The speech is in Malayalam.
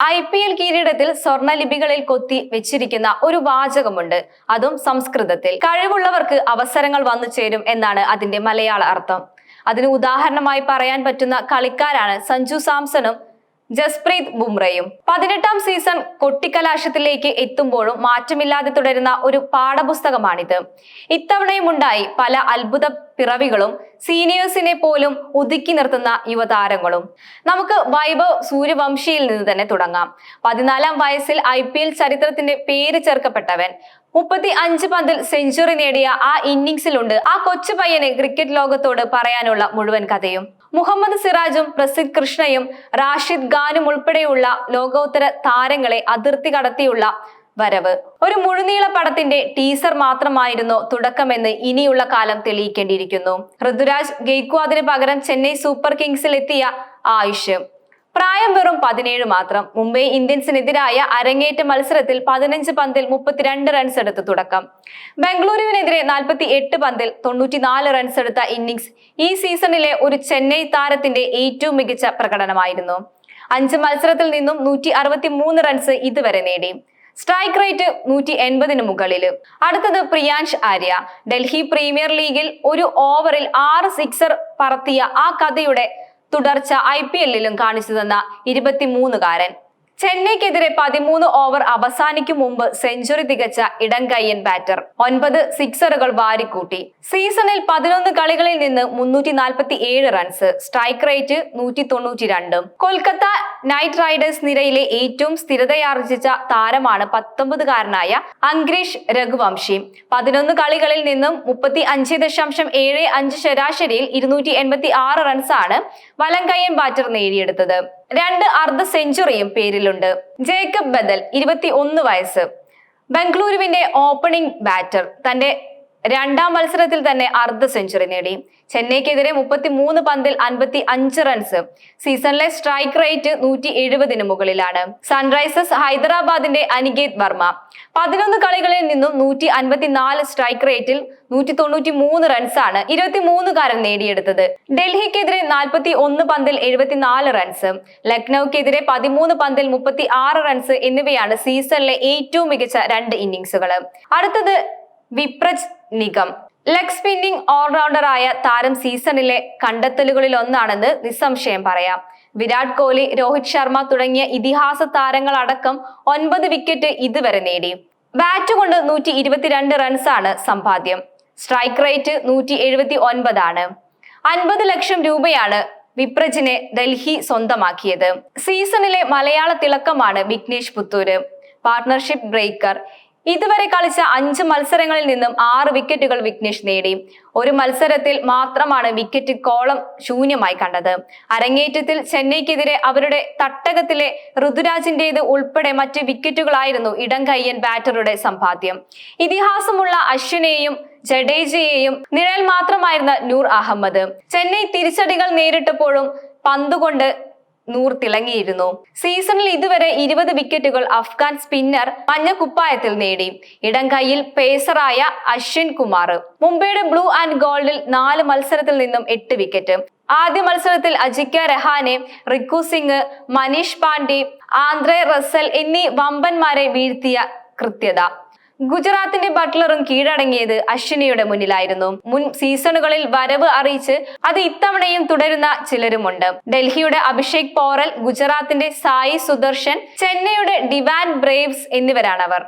ഐ പി എൽ കിരീടത്തിൽ സ്വർണലിപികളിൽ കൊത്തി വെച്ചിരിക്കുന്ന ഒരു വാചകമുണ്ട്. അതും സംസ്കൃതത്തിൽ. കഴിവുള്ളവർക്ക് അവസരങ്ങൾ വന്നു ചേരും എന്നാണ് അതിന്റെ മലയാള അർത്ഥം. അതിന് ഉദാഹരണമായി പറയാൻ പറ്റുന്ന കളിക്കാരാണ് സഞ്ജു സാംസണും ജസ്പ്രീത് ബുംറയും. പതിനെട്ടാം സീസൺ കൊട്ടിക്കലാശത്തിലേക്ക് എത്തുമ്പോഴും മാറ്റമില്ലാതെ തുടരുന്ന ഒരു പാഠപുസ്തകമാണിത്. ഇത്തവണയും ഉണ്ടായി പല അത്ഭുത പിറവികളും സീനിയേഴ്സിനെ പോലും ഒതുക്കി നിർത്തുന്ന യുവതാരങ്ങളും. നമുക്ക് വൈഭവ് സൂര്യവംശിയിൽ നിന്ന് തന്നെ തുടങ്ങാം. പതിനാലാം വയസ്സിൽ ഐ പി എൽ ചരിത്രത്തിന്റെ പേര് ചേർക്കപ്പെട്ടവൻ. മുപ്പത്തി അഞ്ച് പന്തിൽ സെഞ്ചുറി നേടിയ ആ ഇന്നിംഗ്സിലുണ്ട് ആ കൊച്ചു പയ്യന് ക്രിക്കറ്റ് ലോകത്തോട് പറയാനുള്ള മുഴുവൻ കഥയും. മുഹമ്മദ് സിറാജും പ്രസിദ് കൃഷ്ണയും റാഷിദ് ഖാനും ഉൾപ്പെടെയുള്ള ലോകോത്തര താരങ്ങളെ അതിർത്തി കടത്തിയുള്ള വരവ്. ഒരു മുഴുനീള പടത്തിന്റെ ടീസർ മാത്രമായിരുന്നു തുടക്കമെന്ന് ഇനിയുള്ള കാലം തെളിയിക്കേണ്ടിയിരിക്കുന്നു. ഋതുരാജ് ഗെയ്ക്വാദിന് പകരം ചെന്നൈ സൂപ്പർ കിങ്സിൽ എത്തിയ ആയുഷ്. പ്രായം വെറും പതിനേഴ് മാത്രം. മുംബൈ ഇന്ത്യൻസിനെതിരായ അരങ്ങേറ്റ മത്സരത്തിൽ പതിനഞ്ച് പന്തിൽ മുപ്പത്തിരണ്ട് റൺസ് എടുത്ത് തുടക്കം. ബംഗളൂരുവിനെതിരെ നാൽപ്പത്തി എട്ട് പന്തിൽ തൊണ്ണൂറ്റിനാല് റൺസ് എടുത്ത ഇന്നിംഗ്സ് ഈ സീസണിലെ ഒരു ചെന്നൈ താരത്തിന്റെ ഏറ്റവും മികച്ച പ്രകടനമായിരുന്നു. അഞ്ച് മത്സരത്തിൽ നിന്നും നൂറ്റി അറുപത്തി മൂന്ന് റൺസ് ഇതുവരെ നേടി. സ്ട്രൈക്ക് റേറ്റ് നൂറ്റി എൺപതിന് മുകളിൽ. അടുത്തത് പ്രിയാൻഷ് ആര്യ. ഡൽഹി പ്രീമിയർ ലീഗിൽ ഒരു ഓവറിൽ ആറ് സിക്സർ പറത്തിയ ആ കഥയുടെ തുടർച്ച ഐ പി എല്ലിലും കാണിച്ചു തന്ന ഇരുപത്തിമൂന്നുകാരൻ. ചെന്നൈക്കെതിരെ പതിമൂന്ന് ഓവർ അവസാനിക്കും മുമ്പ് സെഞ്ചുറി തികച്ച ഇടംകയ്യൻ ബാറ്റർ. ഒൻപത് സിക്സറുകൾ വാരിക്കൂട്ടി. സീസണിൽ പതിനൊന്ന് കളികളിൽ നിന്ന് മുന്നൂറ്റി നാൽപ്പത്തി ഏഴ് റൺസ് സ്ട്രൈക്ക് റേറ്റ് നൂറ്റി തൊണ്ണൂറ്റി രണ്ടും കൊൽക്കത്ത നൈറ്റ് റൈഡേഴ്സ് നിരയിലെ ഏറ്റവും സ്ഥിരതയാർജിച്ച താരമാണ് പത്തൊമ്പതുകാരനായ അങ്ക്രീഷ് രഘുവംശി. പതിനൊന്ന് കളികളിൽ നിന്നും മുപ്പത്തി അഞ്ച് ദശാംശം ഏഴ് അഞ്ച് ശരാശരിയിൽ ഇരുന്നൂറ്റി എൺപത്തി ആറ് റൺസാണ് വലങ്കയ്യൻ ബാറ്റർ നേടിയെടുത്തത്. രണ്ട് അർദ്ധ സെഞ്ചുറിയും പേരിലുണ്ട്. ജേക്കബ് ബദൽ ഇരുപത്തി ഒന്ന് വയസ്സ്. ബംഗളൂരുവിന്റെ ഓപ്പണിംഗ് ബാറ്റർ തന്റെ രണ്ടാം മത്സരത്തിൽ തന്നെ അർദ്ധ സെഞ്ചുറി നേടി. ചെന്നൈക്കെതിരെ മുപ്പത്തി മൂന്ന് പന്തിൽ അൻപത്തി അഞ്ച് റൺസ് സീസണിലെ സ്ട്രൈക്ക് റേറ്റ് നൂറ്റി എഴുപതിന് മുകളിലാണ്. സൺറൈസേഴ്സ് ഹൈദരാബാദിന്റെ അനികേത് വർമ്മ. പതിനൊന്ന് കളികളിൽ നിന്നും നൂറ്റി അൻപത്തിനാല് സ്ട്രൈക്ക് റേറ്റിൽ നൂറ്റി തൊണ്ണൂറ്റി മൂന്ന് റൺസാണ് ഇരുപത്തിമൂന്നുകാരൻ നേടിയെടുത്തത്. ഡൽഹിക്കെതിരെ നാൽപ്പത്തി ഒന്ന് പന്തിൽ എഴുപത്തിനാല് റൺസ് ലക്നൌക്കെതിരെ പതിമൂന്ന് പന്തിൽ മുപ്പത്തി ആറ് റൺസ് എന്നിവയാണ് സീസണിലെ ഏറ്റവും മികച്ച രണ്ട് ഇന്നിംഗ്സുകൾ അടുത്തത് വിപ്രജ് നിഗം. ലെഗ് സ്പിന്നിംഗ് ഓൾറൗണ്ടറായ താരം സീസണിലെ കണ്ടെത്തലുകളിൽ ഒന്നാണെന്ന് നിസ്സംശയം പറയാം. വിരാട് കോഹ്ലി രോഹിത് ശർമ്മ തുടങ്ങിയ ഇതിഹാസ താരങ്ങളടക്കം ഒൻപത് വിക്കറ്റ് ഇതുവരെ നേടി. ബാറ്റ് കൊണ്ട് നൂറ്റി ഇരുപത്തിരണ്ട് റൺസാണ് സമ്പാദ്യം. സ്ട്രൈക്ക് റേറ്റ് നൂറ്റി എഴുപത്തി ഒൻപതാണ് അൻപത് ലക്ഷം രൂപയാണ് വിപ്രജിനെ ഡൽഹി സ്വന്തമാക്കിയത്. സീസണിലെ മലയാള തിളക്കമാണ് വിഘ്നേഷ് പുത്തൂര്. പാർട്ണർഷിപ്പ് ബ്രേക്കർ ഇതുവരെ കളിച്ച അഞ്ച് മത്സരങ്ങളിൽ നിന്നും ആറ് വിക്കറ്റുകൾ വിഘ്നേഷ് നേടി. ഒരു മത്സരത്തിൽ മാത്രമാണ് വിക്കറ്റ് കോളം ശൂന്യമായി കണ്ടത്. അരങ്ങേറ്റത്തിൽ ചെന്നൈക്കെതിരെ അവരുടെ തട്ടകത്തിലെ ഋതുരാജിന്റേത് ഉൾപ്പെടെ മറ്റ് വിക്കറ്റുകളായിരുന്നു ഇടം കയ്യൻ ബാറ്ററുടെ സമ്പാദ്യം. ഇതിഹാസമുള്ള അശ്വിനെയും ജഡേജയെയും നിഴൽ മാത്രമായിരുന്ന നൂർ അഹമ്മദ്. ചെന്നൈ തിരിച്ചടികൾ നേരിട്ടപ്പോഴും പന്തുകൊണ്ട് നൂർ തിളങ്ങിയിരുന്നു സീസണിൽ ഇതുവരെ ഇരുപത് വിക്കറ്റുകൾ അഫ്ഗാൻ സ്പിന്നർ മഞ്ഞ കുപ്പായത്തിൽ നേടി. ഇടം കൈയിൽ പേസറായ അശ്വിൻ കുമാർ. മുംബൈയുടെ ബ്ലൂ ആൻഡ് ഗോൾഡിൽ നാല് മത്സരത്തിൽ നിന്നും എട്ട് വിക്കറ്റ് ആദ്യ മത്സരത്തിൽ അജിക്യ രഹാനെ റിക്കു സിംഗ് മനീഷ് പാണ്ഡെ ആന്ധ്രെ റസൽ എന്നീ വമ്പന്മാരെ വീഴ്ത്തിയ കൃത്യത. ഗുജറാത്തിന്റെ ബട്ട്ലറും കീഴടങ്ങിയത് അശ്വിനിയുടെ മുന്നിലായിരുന്നു. മുൻ സീസണുകളിൽ വരവ് അറിയിച്ച് അത് ഇത്തവണയും തുടരുന്ന ചിലരുമുണ്ട്. ഡൽഹിയുടെ അഭിഷേക് പോറൽ ഗുജറാത്തിന്റെ സായി സുദർശൻ ചെന്നൈയുടെ ഡിവാൻ ബ്രേവ്സ് എന്നിവരാണവർ.